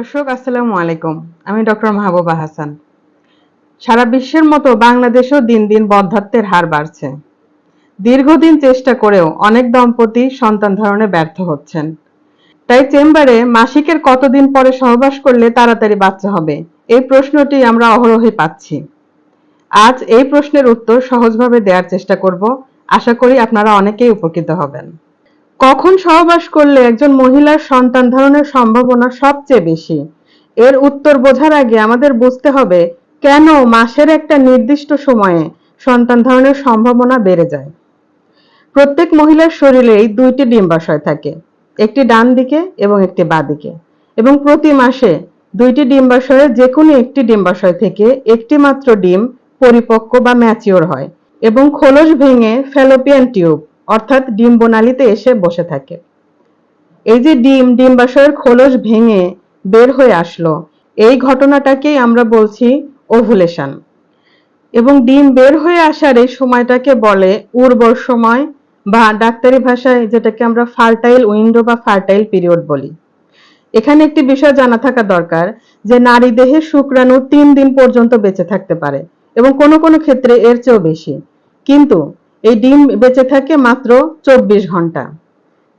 দর্শক, আসসালামু আলাইকুম। আমি ডক্টর মাহবুবা হাসান। সারা বিশ্বের মতো বাংলাদেশেও দিন দিন বন্ধাত্বের হার বাড়ছে। দীর্ঘদিন চেষ্টা করেও অনেক দম্পতি সন্তান ধারণে ব্যর্থ হচ্ছেন। তাই চেম্বারে মাসিকের কতদিন পরে সহবাস করলে তাড়াতাড়ি বাচ্চা হবে, এই প্রশ্নটি আমরা অহরহই পাচ্ছি। আজ এই প্রশ্নের উত্তর সহজভাবে দেওয়ার চেষ্টা করব। আশা করি আপনারা অনেকেই উপকৃত হবেন। কখন সহবাস করলে একজন মহিলার সন্তান ধারণের সম্ভাবনা সবচেয়ে বেশি? এর উত্তর বোঝার আগে আমাদের বুঝতে হবে, কেন মাসের একটা নির্দিষ্ট সময়ে সন্তান ধারণের সম্ভাবনা বেড়ে যায়? প্রত্যেক মহিলার শরীরেই দুইটি ডিম্বাশয় থাকে, একটি ডান দিকে এবং একটি বাঁ দিকে। এবং প্রতি মাসে দুইটি ডিম্বাশয়ের যে কোনো একটি ডিম্বাশয় থেকে একটি মাত্র ডিম পরিপক্ক বা ম্যাচিওর হয় এবং খোলস ভেঙে ফেলোপিয়ান টিউব অর্থাৎ ডিম ডিম্বনালীতে এসে বসে থাকে। এই যে ডিম ডিম্বাশয়ের খোলস ভেঙে বের হয়ে আসলো। এই ঘটনাটাকেই আমরা বলছি ওভুলেশন। এবং ডিম বের হয়ে আসার এই সময়টাকে বলে উর্বর সময় বা ডাক্তারি ভাষায় যেটাকে আমরা ফার্টাইল উইন্ডো বা ফার্টাইল পিরিয়ড বলি। এখানে একটি বিষয় জানা থাকা দরকার যে নারী দেহে শুক্রাণু তিন দিন পর্যন্ত বেঁচে থাকতে পারে এবং কোনো কোনো ক্ষেত্রে এর চেয়েও বেশি। কিন্তু এই ডিম বেঁচে থাকে মাত্র চব্বিশ ঘণ্টা।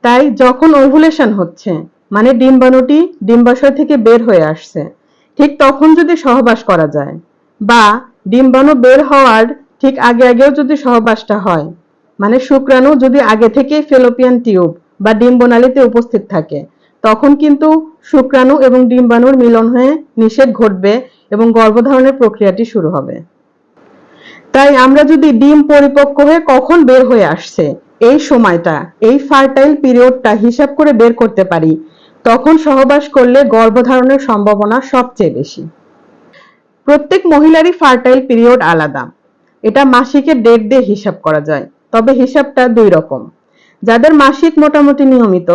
তাই যখন ওভুলেশন হচ্ছে মানে ডিম্বাণুটি ডিম্বাশয় থেকে বের হয়ে আসছে, ঠিক তখন যদি সহবাস করা যায়, বা ডিম্বাণু বের হওয়ার ঠিক আগে আগেও যদি সহবাসটা হয় মানে শুক্রাণু যদি আগে থেকে ফেলোপিয়ান টিউব বা ডিম্বনালীতে উপস্থিত থাকে, তখন কিন্তু শুক্রাণু এবং ডিম্বাণুর মিলন হয়ে নিষেধ ঘটবে এবং গর্ভধারণের প্রক্রিয়াটি শুরু হবে। তাই আমরা যদি ডিম পরিপক্ক হয়ে কখন বের হয়ে আসছে, এই সময়টা, এই ফার্টাইল পিরিয়ডটা হিসাব করে বের করতে পারি, তখন সহবাস করলে গর্ভধারণের সম্ভাবনা সবচেয়ে বেশি। প্রত্যেক মহিলারই ফার্টাইল পিরিয়ড আলাদা। এটা মাসিকের ডেট দিয়ে হিসাব করা যায়, তবে হিসাবটা দুই রকম। যাদের মাসিক মোটামুটি নিয়মিত,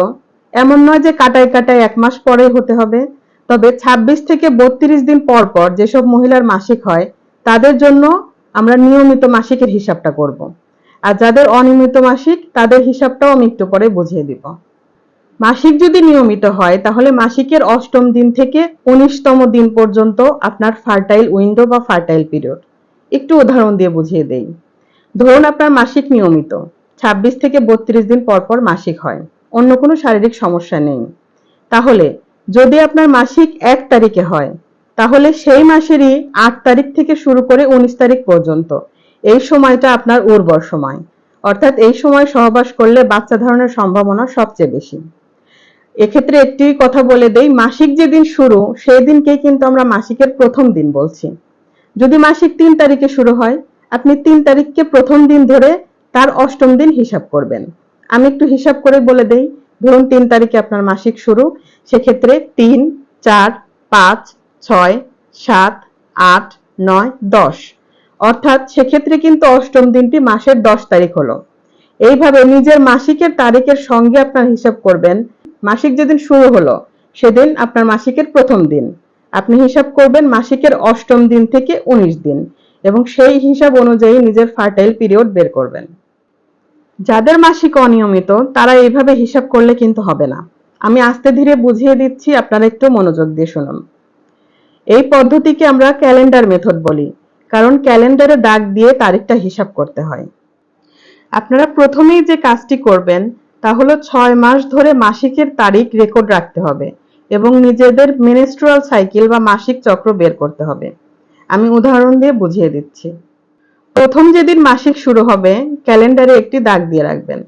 এমন নয় যে কাটায় কাটায় এক মাস পরে হতে হবে, তবে ২৬ থেকে বত্রিশ দিন পর পর যেসব মহিলার মাসিক হয়, তাদের জন্য আমরা নিয়মিত মাসিকের হিসাবটা করব। আর যাদের অনিয়মিত মাসিক, তাদের হিসাবটাও আমি একটু পরে বুঝিয়ে দিব। মাসিক যদি নিয়মিত হয়, তাহলে মাসিকের অষ্টম দিন থেকে উনিশতম দিন পর্যন্ত আপনার ফার্টাইল উইন্ডো বা ফার্টাইল পিরিয়ড। একটু উদাহরণ দিয়ে বুঝিয়ে দেই। ধরুন আপনার মাসিক নিয়মিত ২৬ থেকে বত্রিশ দিন পর পর মাসিক হয়। অন্য কোনো শারীরিক সমস্যা নেই। তাহলে, যদি আপনার মাসিক এক তারিখে হয় তাহলে সেই মাসেরই আট তারিখ থেকে শুরু করে উনিশ তারিখ পর্যন্ত। এই সময়টা আপনার উর্বর সময়। অর্থাৎ এই সময় সহবাস করলে বাচ্চা ধারণের সম্ভাবনা সবচেয়ে বেশি। এক্ষেত্রে একটি কথা বলে দেই, মাসিক যেদিন শুরু, সেই দিনকেই কিন্তু আমরা মাসিকের প্রথম দিন বলছি। যদি মাসিক তিন তারিখে শুরু হয়, আপনি তিন তারিখকে প্রথম দিন ধরে তার অষ্টম দিন হিসাব করবেন। আমি একটু হিসাব করে বলে দেই, ধরুন তিন তারিখে আপনার মাসিক শুরু, সেক্ষেত্রে তিন, চার, পাঁচ ছয়, সাত, আট, নয়, দশ। অর্থাৎ সেক্ষেত্রে কিন্তু অষ্টম দিনটি মাসের দশ তারিখ হলো। এইভাবে নিজের মাসিকের তারিখের সঙ্গে আপনার হিসাব করবেন। মাসিক যেদিন শুরু হলো, সেদিন আপনার মাসিকের প্রথম দিন। আপনি হিসাব করবেন মাসিকের অষ্টম দিন থেকে উনিশ দিন এবং সেই হিসাব অনুযায়ী নিজের ফার্টাইল পিরিয়ড বের করবেন। যাদের মাসিক অনিয়মিত, তারা এইভাবে হিসাব করলে কিন্তু হবে না। আমি আস্তে ধীরে বুঝিয়ে দিচ্ছি, আপনারা একটু মনোযোগ দিয়ে শুনুন। এই পদ্ধতিকে আমরা ক্যালেন্ডার মেথড বলি, কারণ ক্যালেন্ডারে দাগ দিয়ে তারিখটা হিসাব করতে হয়। আপনারা প্রথমেই যে কাজটি করবেন, তা হলো ছয় মাস ধরে মাসিকের তারিখ রেকর্ড রাখতে হবে এবং নিজেদের মিনিস্ট্রুয়াল সাইকেল বা মাসিক চক্র বের করতে হবে। আমি উদাহরণ দিয়ে বুঝিয়ে দিচ্ছি। প্রথম যেদিন মাসিক শুরু হবে, ক্যালেন্ডারে একটি দাগ দিয়ে রাখবেন।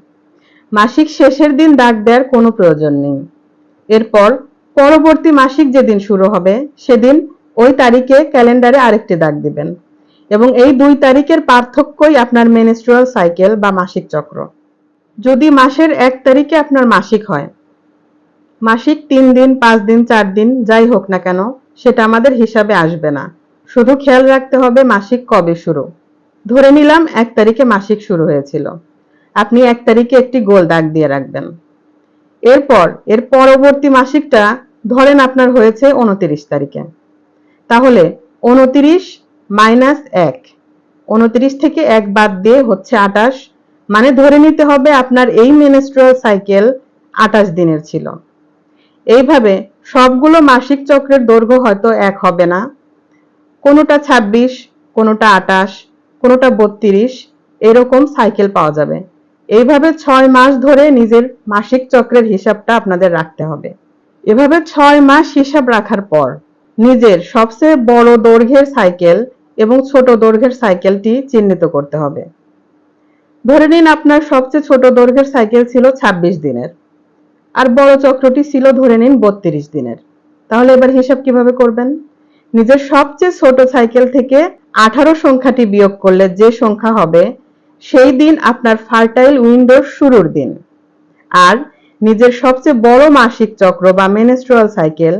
মাসিক শেষের দিন দাগ দেওয়ার কোনো প্রয়োজন নেই। এরপর পরবর্তী মাসিক যেদিন শুরু হবে, সেদিন তারিখে ক্যালেন্ডারে আরেকটি দাগ দিবেন এবং এই দুই তারিখের পার্থক্যই আপনার মেনস্ট্রুয়াল সাইকেল বা মাসিক চক্র। যদি মাসের এক তারিখে আপনার মাসিক হয়, মাসিক তিন দিন, পাঁচ দিন, চার দিন, যাই হোক না কেন, সেটা আমাদের হিসাবে আসবে না। শুধু খেয়াল রাখতে হবে মাসিক কবে শুরু। ধরে নিলাম এক তারিখে মাসিক শুরু হয়েছিল। আপনি এক তারিখে একটি গোল দাগ দিয়ে রাখবেন। এরপর, এর পরবর্তী মাসিকটা ধরেন আপনার হয়েছে উনত্রিশ তারিখে। তাহলে উনত্রিশ মাইনাস এক। উনত্রিশ থেকে এক বাদ দিয়ে হচ্ছে আটাশ মানে ধরে নিতে হবে আপনার এই মেনস্ট্রুয়াল সাইকেল আটাশ দিনের ছিল। এইভাবে সবগুলো মাসিক চক্রের দৈর্ঘ্য হয়তো এক হবে না। কোনোটা ছাব্বিশ, কোনোটা আটাশ কোনোটা বত্রিশ, এরকম সাইকেল পাওয়া যাবে। এইভাবে ছয় মাস ধরে নিজের মাসিক চক্রের হিসাবটা আপনাদের রাখতে হবে। এভাবে ছয় মাস হিসাব রাখার পর নিজের সবচেয়ে বড় দৈর্ঘ্যের সাইকেল এবং ছোট দৈর্ঘ্যের সাইকেলটি চিহ্নিত করতে হবে। ধরে নিন আপনার সবচেয়ে ছোট দৈর্ঘ্যের সাইকেল ছিল ২৬ দিনের, আর বড় চক্রটি ছিল ধরে নিন বত্রিশ দিনের। তাহলে এবার হিসাব কীভাবে করবেন? নিজের সবচেয়ে ছোট সাইকেল থেকে আঠারো সংখ্যাটি বিয়োগ করলে যে সংখ্যা হবে, সেই দিন আপনার ফার্টাইল উইন্ডোর শুরুর দিন। আর নিজের সবচেয়ে বড় মাসিক চক্র বা মেনেস্ট্রুয়াল সাইকেল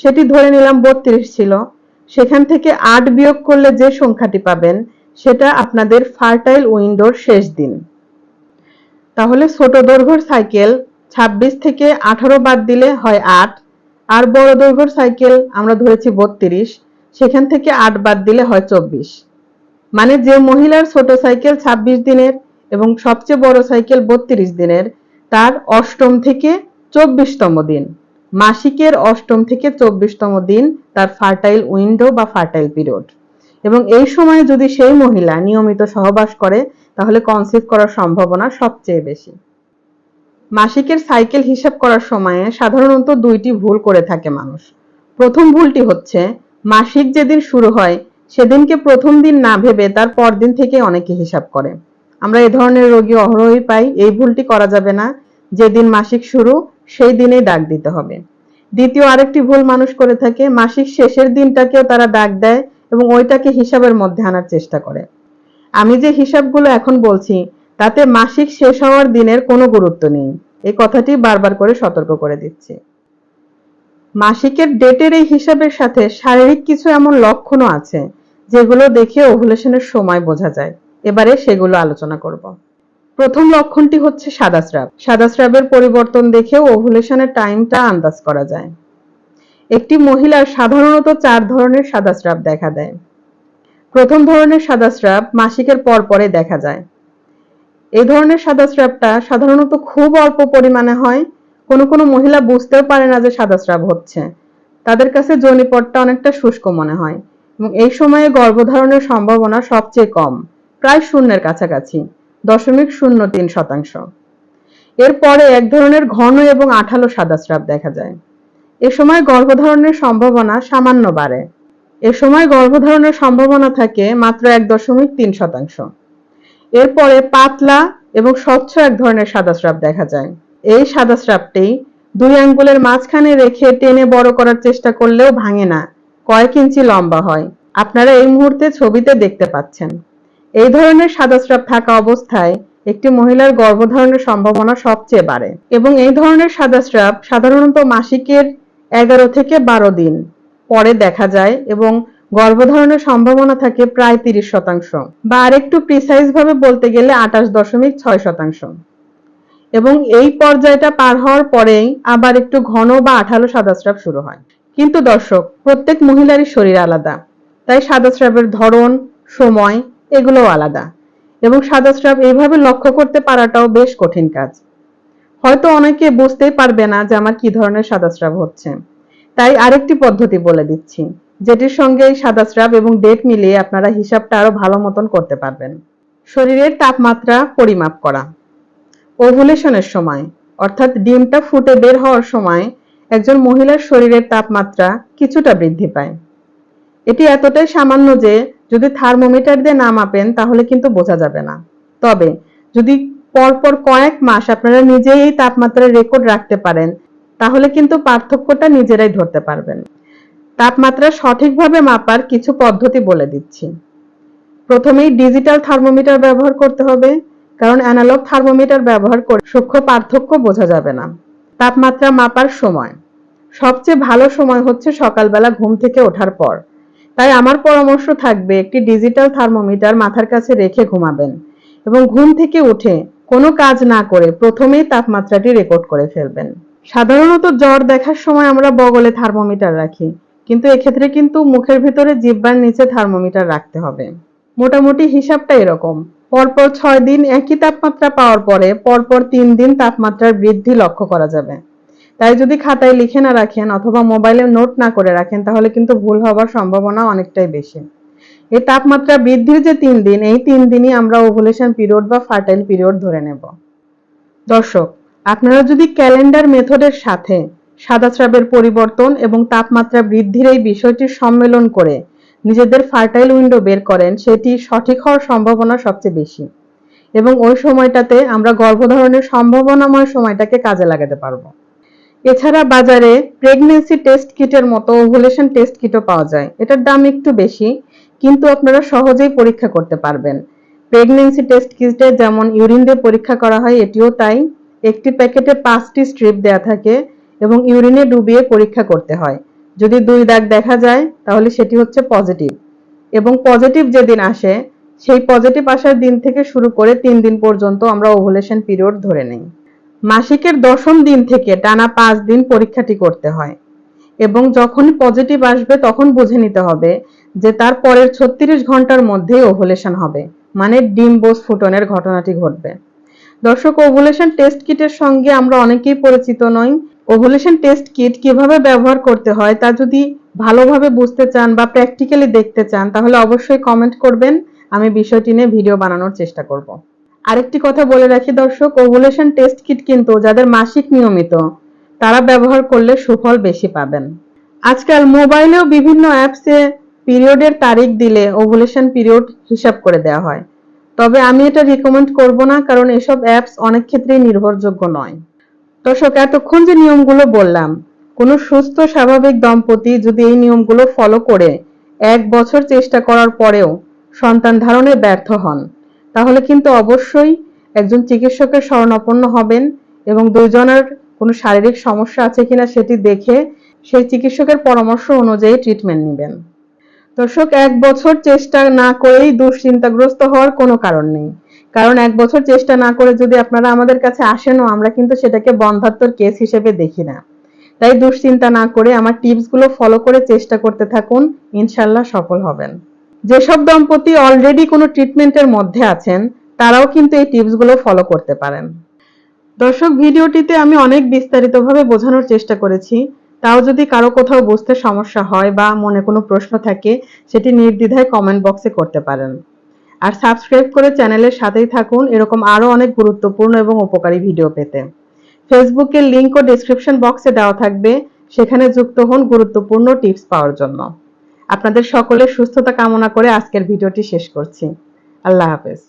সেটি ধরে নিলাম বত্রিশ ছিল। সেখান থেকে আট বিয়োগ করলে যে সংখ্যাটি পাবেন, সেটা আপনাদের ফার্টাইল উইন্ডোর শেষ দিন। তাহলে ছোট দৈর্ঘ্যর সাইকেল ২৬ থেকে আঠারো বাদ দিলে হয় আট, আর বড় দৈর্ঘ্যর সাইকেল আমরা ধরেছি বত্রিশ, সেখান থেকে আট বাদ দিলে হয় চব্বিশ। মানে যে মহিলার ছোট সাইকেল ২৬ দিনের এবং সবচেয়ে বড় সাইকেল বত্রিশ দিনের, তার অষ্টম থেকে চব্বিশতম দিন। মাসিকের অষ্টম থেকে চব্বিশতম দিন তার ফার্টাইল উইন্ডো বা ফার্টাইল পিরিয়ড। এবং এই সময়ে যদি সেই মহিলা নিয়মিত সহবাস করে, তাহলে কনসিভ করার সম্ভাবনা সবচেয়ে বেশি। মাসিকের সাইকেল হিসাব করার সময়ে সাধারণত দুইটি ভুল করে থাকে মানুষ। প্রথম ভুলটি হচ্ছে, মাসিক যেদিন শুরু হয়, সেদিনকে প্রথম দিন না ভেবে তার পরদিন থেকে অনেকে হিসাব করে। আমরা এ ধরনের রোগী অহরহই পাই, এই ভুলটি করা যাবে না। যেদিন মাসিক শুরু, সেই দিনেই দাগ দিতে হবে। দ্বিতীয় আরেকটি ভুল মানুষ করে থাকে, মাসিক শেষের দিনটাকেও তারা দাগ দেয় এবং ওইটাকে হিসাবের মধ্যে আনার চেষ্টা করে। আমি যে হিসাবগুলো এখন বলছি, তাতে মাসিক শেষ হওয়ার দিনের কোনো গুরুত্ব নেই। এই কথাটি বারবার করে সতর্ক করে দিচ্ছি। মাসিকের ডেটের এই হিসাবের সাথে শারীরিক কিছু এমন লক্ষণও আছে, যেগুলো দেখে ওভুলেশনের সময় বোঝা যায়। এবারে সেগুলো আলোচনা করব। প্রথম লক্ষণটি হচ্ছে সাদাস্রাব সাদাস্রাবের পরিবর্তন দেখেও ওভুলেশনের টাইমটা আন্দাজ করা যায়। একটি মহিলার সাধারণত চার ধরনের সাদাস্রাব দেখা দেয়। প্রথম ধরনের সাদাস্রাব মাসিকের পর পরে দেখা যায়। এই ধরনের সাদাস্রাবটা সাধারণত খুব অল্প পরিমাণে হয়। কোনো কোনো মহিলা বুঝতেও পারে না যে সাদা স্রাব হচ্ছে। তাদের কাছে যৌনিপটটা অনেকটা শুষ্ক মনে হয় এবং এই সময়ে গর্ভধারণের সম্ভাবনা সবচেয়ে কম, প্রায় শূন্যের কাছাকাছি। দশমিক শূন্য তিন শতাংশ। এরপরে এক ধরনের ঘন এবং আঠালো সাদাস্রাব দেখা যায়। এ সময় গর্ভধারণের সম্ভাবনা সামান্য বাড়ে। এ সময় গর্ভধারণের সম্ভাবনা থাকে মাত্র এক দশমিক তিন শতাংশ। এরপরে পাতলা এবং স্বচ্ছ এক ধরনের সাদাস্রাব দেখা যায়। এই সাদাস্রাবটি দুই আঙ্গুলের মাঝখানে রেখে টেনে বড় করার চেষ্টা করলেও ভাঙে না, কয়েক ইঞ্চি লম্বা হয়। আপনারা এই মুহূর্তে ছবিতে দেখতে পাচ্ছেন। এই ধরনের সাদাস্রাব থাকা অবস্থায় একটি মহিলার গর্ভধারণের সম্ভাবনা সবচেয়ে বাড়ে এবং এই ধরনের সাদাস্রাব সাধারণত মাসিকের এগারো থেকে বারো দিন পরে দেখা যায় এবং গর্ভধারণের সম্ভাবনা থাকে প্রায় তিরিশ শতাংশ বা আরেকটু প্রিসাইজ ভাবে বলতে গেলে আঠাশ দশমিক ছয় শতাংশ। এবং এই পর্যায়টা পার হওয়ার পরেই আবার একটু ঘন বা আঠালো সাদাস্রাব শুরু হয়। কিন্তু দর্শক, প্রত্যেক মহিলারই শরীর আলাদা। তাই সাদাস্রাবের ধরন, সময় এগুলোও আলাদা। এবং সাদাস্রাব এইভাবে লক্ষ্য করতে পারাটাও বেশ কঠিন কাজ। হয়তো অনেকে বুঝতেই পারবে না যে আমার কি ধরনের সাদাস্রাব হচ্ছে। তাই আরেকটি পদ্ধতি বলে দিচ্ছি, যেটির সঙ্গে এই সাদাস্রাব এবং ডেট মিলিয়ে আপনারা হিসাবটা আরও ভালো মতন করতে পারবেন। শরীরের তাপমাত্রা পরিমাপ করা। ওভুলেশনের সময়, অর্থাৎ ডিমটা ফুটে বের হওয়ার সময় একজন মহিলার শরীরের তাপমাত্রা কিছুটা বৃদ্ধি পায়। এটি এতটাই সামান্য যে যদি থার্মোমিটার দিয়ে না মাপেন, তাহলে কিন্তু বোঝা যাবে না। তবে যদি পরপর কয়েক মাস আপনারা নিজেই এই তাপমাত্রার রেকর্ড রাখতে পারেন, তাহলে কিন্তু পার্থক্যটা নিজেরাই ধরতে পারবেন। তাপমাত্রা সঠিকভাবে মাপার কিছু পদ্ধতি বলে দিচ্ছি। প্রথমেই ডিজিটাল থার্মোমিটার ব্যবহার করতে হবে, কারণ অ্যানালগ থার্মোমিটার ব্যবহার করে সূক্ষ্ম পার্থক্য বোঝা যাবে না। তাপমাত্রা মাপার সময়। সবচেয়ে ভালো সময় হচ্ছে সকালবেলা ঘুম থেকে ওঠার পর। তাই আমার পরামর্শ থাকবে একটি ডিজিটাল থার্মোমিটার মাথার কাছে রেখে ঘুমাবেন এবং ঘুম থেকে উঠে কোনো কাজ না করে প্রথমেই তাপমাত্রাটি রেকর্ড করে ফেলবেন। সাধারণত জ্বর দেখার সময় আমরা বগলে থার্মোমিটার রাখি, কিন্তু এক্ষেত্রে কিন্তু মুখের ভিতরে জিব্বার নিচে থার্মোমিটার রাখতে হবে। মোটামুটি হিসাবটা এরকম। পরপর ছয় দিন একই তাপমাত্রা পাওয়ার পরে পরপর তিন দিন তাপমাত্রার বৃদ্ধি লক্ষ্য করা যাবে। তাই যদি খাতায় লিখে না রাখেন অথবা মোবাইলে নোট না করে রাখেন, তাহলে কিন্তু ভুল হওয়ার সম্ভাবনা অনেকটাই বেশি। এই তাপমাত্রা বৃদ্ধির যে তিন দিন, এই তিন দিনই আমরা ওভুলেশন পিরিয়ড বা ফার্টাইল পিরিয়ড ধরে নেব। দর্শক, আপনারা যদি ক্যালেন্ডার মেথডের সাথে সাদাস্রাবের পরিবর্তন এবং তাপমাত্রা বৃদ্ধির এই বিষয়টির সম্মেলন করে নিজেদের ফার্টাইল উইন্ডো বের করেন, সেটি সঠিক হওয়ার সম্ভাবনা সবচেয়ে বেশি। এবং ওই সময়টাতে আমরা গর্ভধারণের সম্ভাবনাময় সময়টাকে কাজে লাগাতে পারব। এছাড়া বাজারে প্রেগন্যান্সি টেস্ট কিটের মতো ওভুলেশন টেস্ট কিটও পাওয়া যায়। এটার দাম একটু বেশি, কিন্তু আপনারা সহজেই পরীক্ষা করতে পারবেন। প্রেগনেন্সি টেস্ট কিটে যেমন ইউরিন দিয়ে পরীক্ষা করা হয়, এটিও তাই। একটি প্যাকেটে পাঁচটি স্ট্রিপ দেয়া থাকে এবং ইউরিনে ডুবিয়ে পরীক্ষা করতে হয়। যদি দুই দাগ দেখা যায়, তাহলে সেটি হচ্ছে পজিটিভ এবং পজিটিভ যেদিন আসে, সেই পজিটিভ আসার দিন থেকে শুরু করে তিন দিন পর্যন্ত আমরা ওভুলেশন পিরিয়ড ধরে নেই। মাসিকের দশম দিন থেকে টানা পাঁচ দিন পরীক্ষাটি করতে হয় এবং যখনই পজিটিভ আসবে তখন বুঝে নিতে হবে যে তার পরের ছত্রিশ ঘণ্টার মধ্যেই ওভুলেশন হবে মানে ডিম বোস ফুটনের ঘটনাটি ঘটবে। দর্শক ওভুলেশন টেস্ট কিটের সঙ্গে আমরা অনেকেই পরিচিত নই। ওভুলেশন টেস্ট কিট কীভাবে ব্যবহার করতে হয় তা যদি ভালোভাবে বুঝতে চান বা প্র্যাকটিক্যালি দেখতে চান, তাহলে অবশ্যই কমেন্ট করবেন। আমি বিষয়টি নিয়ে ভিডিও বানানোর চেষ্টা করব। আরেকটি কথা বলে রাখি দর্শক ওভুলেশন টেস্ট কিট কিন্তু যাদের মাসিক নিয়মিত, তারা ব্যবহার করলে সুফল বেশি পাবেন। আজকাল মোবাইলেও বিভিন্ন অ্যাপসে পিরিয়ডের তারিখ দিলে ওভুলেশন পিরিয়ড হিসাব করে দেওয়া হয়। তবে আমি এটা রিকমেন্ড করব না, কারণ এসব অ্যাপস অনেক ক্ষেত্রেই নির্ভরযোগ্য নয়। দর্শক, এতক্ষণ যে নিয়মগুলো বললাম, কোনো সুস্থ স্বাভাবিক দম্পতি যদি এই নিয়মগুলো ফলো করে এক বছর চেষ্টা করার পরেও সন্তান ধারণে ব্যর্থ হন তাহলে কিন্তু অবশ্যই একজন চিকিৎসকের শরণাপন্ন হবেন এবং দুইজনের কোনো শারীরিক সমস্যা আছে কিনা সেটি দেখে সেই চিকিৎসকের পরামর্শ অনুযায়ী ট্রিটমেন্ট নেবেন। দর্শক, এক বছর চেষ্টা না করেই দুশ্চিন্তাগ্রস্ত হওয়ার কোনো কারণ নেই। কারণ এক বছর চেষ্টা না করে যদি আপনারা আমাদের কাছে আসেনও, আমরা কিন্তু সেটাকে বন্ধাত্মর কেস হিসেবে দেখি না। তাই দুশ্চিন্তা না করে আমার টিপসগুলো ফলো করে চেষ্টা করতে থাকুন। ইনশাল্লাহ সফল হবেন। যেসব দম্পতি অলরেডি কোনো ট্রিটমেন্টের মধ্যে আছেন, তারাও কিন্তু এই টিপসগুলো ফলো করতে পারেন। দর্শক, ভিডিওটিতে আমি অনেক বিস্তারিতভাবে বোঝানোর চেষ্টা করেছি। তাও যদি কারও কোথাও বুঝতে সমস্যা হয় বা মনে কোনো প্রশ্ন থাকে, সেটি নির্দ্বিধায় কমেন্ট বক্সে করতে পারেন। আর সাবস্ক্রাইব করে চ্যানেলের সাথেই থাকুন, এরকম আরও অনেক গুরুত্বপূর্ণ এবং উপকারী ভিডিও পেতে। ফেসবুকের লিংক ও ডেসক্রিপশন বক্সে দেওয়া থাকবে, সেখানে যুক্ত হন গুরুত্বপূর্ণ টিপস পাওয়ার জন্য। আপনাদের সকলের সুস্থতা কামনা করে আজকের ভিডিওটি শেষ করছি। আল্লাহ হাফেজ।